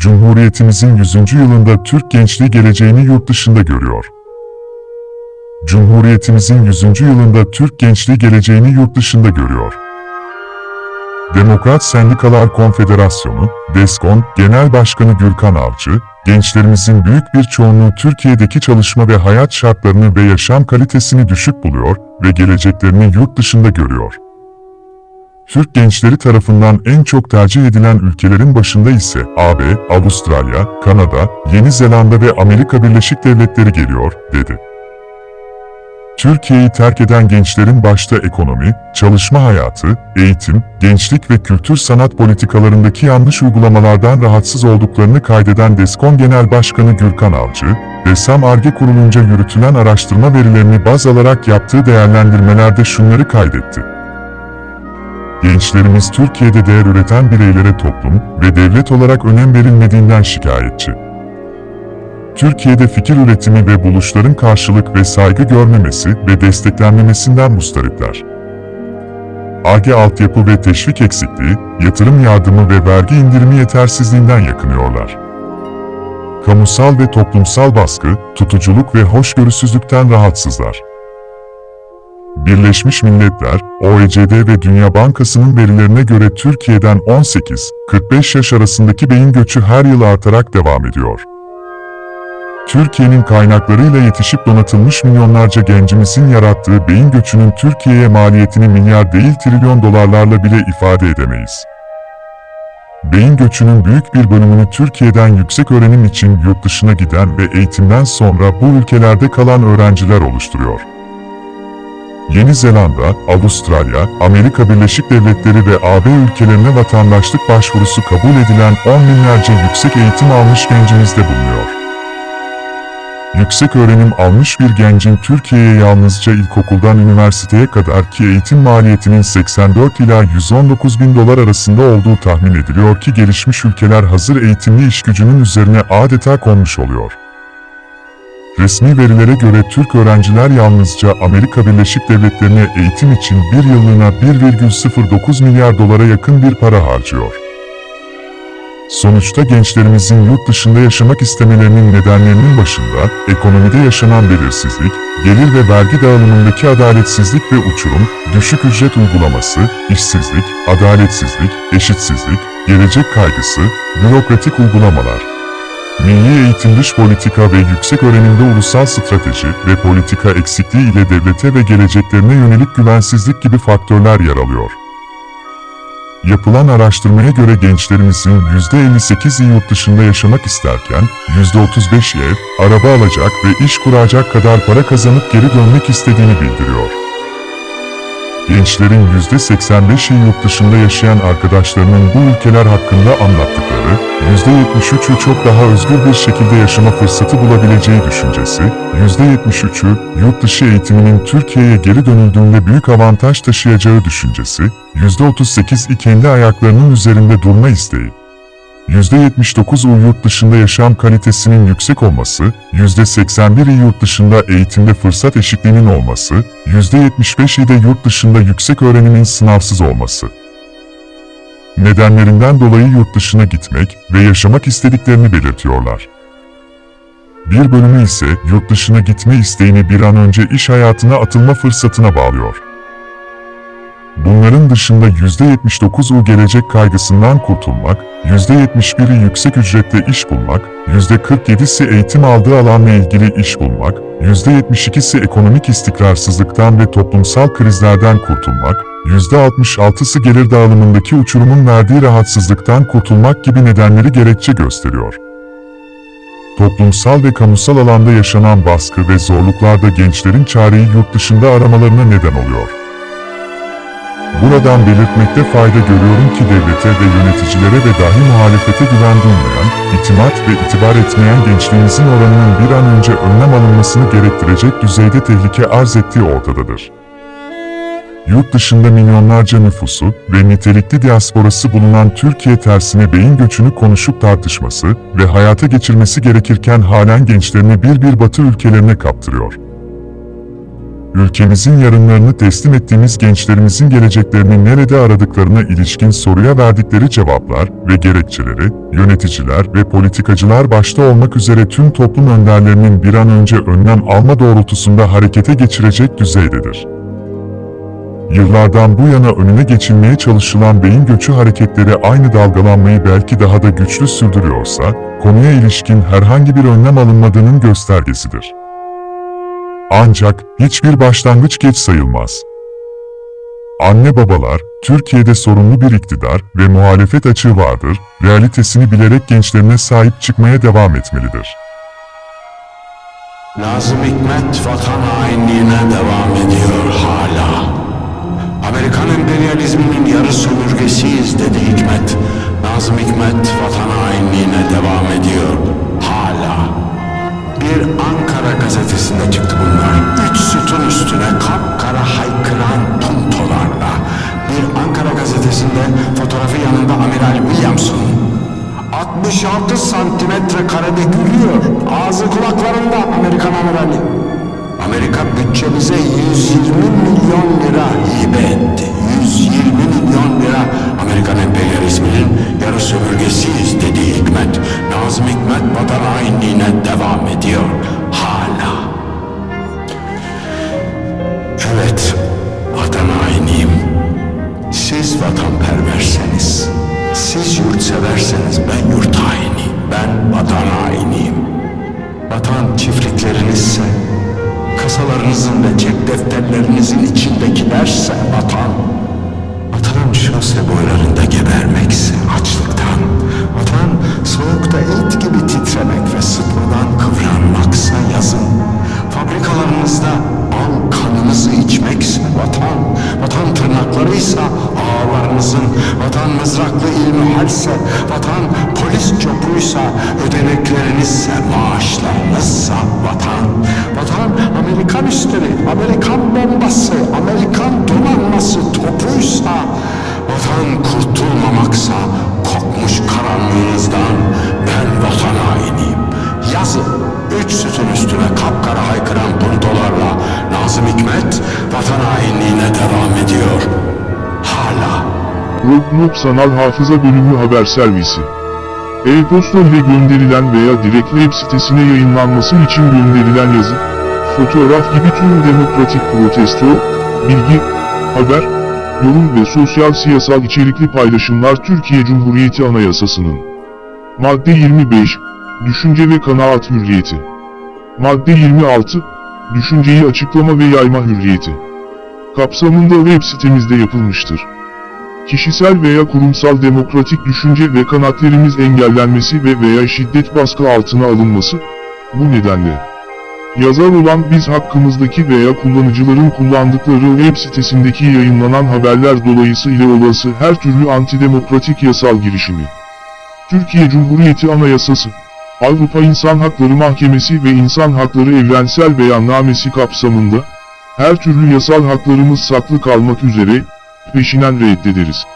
Cumhuriyetimizin 100. yılında Türk gençliği geleceğini yurt dışında görüyor. Cumhuriyetimizin 100. yılında Türk gençliği geleceğini yurt dışında görüyor. Demokrat Sendikalar Konfederasyonu, DESKON Genel Başkanı Gürkan Avcı, gençlerimizin büyük bir çoğunluğu Türkiye'deki çalışma ve hayat şartlarını ve yaşam kalitesini düşük buluyor ve geleceklerini yurt dışında görüyor. Türk gençleri tarafından en çok tercih edilen ülkelerin başında ise AB, Avustralya, Kanada, Yeni Zelanda ve Amerika Birleşik Devletleri geliyor, dedi. Türkiye'yi terk eden gençlerin başta ekonomi, çalışma hayatı, eğitim, gençlik ve kültür sanat politikalarındaki yanlış uygulamalardan rahatsız olduklarını kaydeden DESKON Genel Başkanı Gürkan Avcı, DESAM ARGE kurulunca yürütülen araştırma verilerini baz alarak yaptığı değerlendirmelerde şunları kaydetti. Gençlerimiz Türkiye'de değer üreten bireylere toplum ve devlet olarak önem verilmediğinden şikayetçi. Türkiye'de fikir üretimi ve buluşların karşılık ve saygı görmemesi ve desteklenmemesinden mustaripler. AGE altyapı ve teşvik eksikliği, yatırım yardımı ve vergi indirimi yetersizliğinden yakınıyorlar. Kamusal ve toplumsal baskı, tutuculuk ve hoşgörüsüzlükten rahatsızlar. Birleşmiş Milletler, OECD ve Dünya Bankası'nın verilerine göre Türkiye'den 18-45 yaş arasındaki beyin göçü her yıl artarak devam ediyor. Türkiye'nin kaynaklarıyla yetişip donatılmış milyonlarca gencimizin yarattığı beyin göçünün Türkiye'ye maliyetini milyar değil trilyon dolarlarla bile ifade edemeyiz. Beyin göçünün büyük bir bölümünü Türkiye'den yüksek öğrenim için yurt dışına giden ve eğitimden sonra bu ülkelerde kalan öğrenciler oluşturuyor. Yeni Zelanda, Avustralya, Amerika Birleşik Devletleri ve AB ülkelerine vatandaşlık başvurusu kabul edilen on binlerce yüksek eğitim almış gencimiz de bulunuyor. Yüksek öğrenim almış bir gencin Türkiye'ye yalnızca ilkokuldan üniversiteye kadar ki eğitim maliyetinin 84 ila 119 bin dolar arasında olduğu tahmin ediliyor ki gelişmiş ülkeler hazır eğitimli iş gücünün üzerine adeta konmuş oluyor. Resmi verilere göre Türk öğrenciler yalnızca Amerika Birleşik Devletleri'ne eğitim için bir yıllığına 1,09 milyar dolara yakın bir para harcıyor. Sonuçta gençlerimizin yurt dışında yaşamak istemelerinin nedenlerinin başında ekonomide yaşanan belirsizlik, gelir ve vergi dağılımındaki adaletsizlik ve uçurum, düşük ücret uygulaması, işsizlik, adaletsizlik, eşitsizlik, gelecek kaygısı, bürokratik uygulamalar, milli eğitim dış politika ve yüksek öğrenimde ulusal strateji ve politika eksikliği ile devlete ve geleceklerine yönelik güvensizlik gibi faktörler yer alıyor. Yapılan araştırmaya göre gençlerimizin %58'i yurt dışında yaşamak isterken, %35'i ev, araba alacak ve iş kuracak kadar para kazanıp geri dönmek istediğini bildiriyor. Gençlerin %85'i yurt dışında yaşayan arkadaşlarının bu ülkeler hakkında anlattıkları, %73'ü çok daha özgür bir şekilde yaşama fırsatı bulabileceği düşüncesi, %73'ü yurt dışı eğitiminin Türkiye'ye geri dönüldüğünde büyük avantaj taşıyacağı düşüncesi, %38'i kendi ayaklarının üzerinde durma isteği. %79'u yurt dışında yaşam kalitesinin yüksek olması, %81'i yurt dışında eğitimde fırsat eşitliğinin olması, %75'i de yurt dışında yüksek öğrenimin sınavsız olması. Nedenlerinden dolayı yurt dışına gitmek ve yaşamak istediklerini belirtiyorlar. Bir bölümü ise yurt dışına gitme isteğini bir an önce iş hayatına atılma fırsatına bağlıyor. Bunların dışında %79'u gelecek kaygısından kurtulmak, %71'i yüksek ücretle iş bulmak, %47'si eğitim aldığı alanla ilgili iş bulmak, %72'si ekonomik istikrarsızlıktan ve toplumsal krizlerden kurtulmak, %66'sı gelir dağılımındaki uçurumun verdiği rahatsızlıktan kurtulmak gibi nedenleri gerekçe gösteriyor. Toplumsal ve kamusal alanda yaşanan baskı ve zorluklarda gençlerin çareyi yurt dışında aramalarına neden oluyor. Buradan belirtmekte fayda görüyorum ki devlete ve yöneticilere ve dahi muhalefete güven itimat ve itibar etmeyen gençliğimizin oranının bir an önce önlem alınmasını gerektirecek düzeyde tehlike arz ettiği ortadadır. Yurt dışında milyonlarca nüfusu ve nitelikli diasporası bulunan Türkiye tersine beyin göçünü konuşup tartışması ve hayata geçirmesi gerekirken halen gençlerini bir bir batı ülkelerine kaptırıyor. Ülkemizin yarınlarını teslim ettiğimiz gençlerimizin geleceklerini nerede aradıklarına ilişkin soruya verdikleri cevaplar ve gerekçeleri, yöneticiler ve politikacılar başta olmak üzere tüm toplum önderlerinin bir an önce önlem alma doğrultusunda harekete geçirecek düzeydedir. Yıllardan bu yana önüne geçilmeye çalışılan beyin göçü hareketleri aynı dalgalanmayı belki daha da güçlü sürdürüyorsa, konuya ilişkin herhangi bir önlem alınmadığının göstergesidir. Ancak hiçbir başlangıç geç sayılmaz. Anne babalar, Türkiye'de sorunlu bir iktidar ve muhalefet açığı vardır, realitesini bilerek gençlerine sahip çıkmaya devam etmelidir. Nazım Hikmet vatan hainliğine devam ediyor hala. Amerikan emperyalizminin yarı sömürgesiyiz dedi Hikmet. Nazım Hikmet vatan hainliğine devam ediyor hala. Bir Ankara gazetesinde çıktı bunlar. Üç sütun üstüne kapkara haykıran puntolarla. Bir Ankara gazetesinde fotoğrafı yanında Amiral Williamson. 66 santimetre karede gülüyor. Ağzı kulaklarında Amerikan amirali. Amerika bütçemize 120 milyon lira hibe etti. 120 vatanperverseniz, siz yurtseverseniz ben yurt haini, ben vatan hainiyim. Vatan çiftliklerinizse, kasalarınızın ve cep defterlerinizin içindekilerse vatan, vatanın şose boylarında gebermekse vatan polis çopuysa, ödeneklerinizse, maaşlarınızsa vatan, vatan Amerikan üstleri, Amerikan bombası, Amerikan donanması topuysa, vatan kurtulmamaksa, kokmuş karanlığınızdan Roblox Sanal Hafıza Bölümü Haber Servisi E-posta ile gönderilen veya direkt web sitesine yayınlanması için gönderilen yazı, fotoğraf gibi tüm demokratik protesto, bilgi, haber, yorum ve sosyal siyasal içerikli paylaşımlar Türkiye Cumhuriyeti Anayasası'nın Madde 25, Düşünce ve kanaat hürriyeti. Madde 26, Düşünceyi açıklama ve yayma hürriyeti. Kapsamında web sitemizde yapılmıştır. Kişisel veya kurumsal demokratik düşünce ve kanaatlerimiz engellenmesi ve veya şiddet baskı altına alınması, bu nedenle. Yazar olan biz hakkımızdaki veya kullanıcıların kullandıkları web sitesindeki yayınlanan haberler dolayısıyla olası her türlü antidemokratik yasal girişimi, Türkiye Cumhuriyeti Anayasası, Avrupa İnsan Hakları Mahkemesi ve İnsan Hakları Evrensel Beyannamesi kapsamında, her türlü yasal haklarımız saklı kalmak üzere, peşinen reddederiz.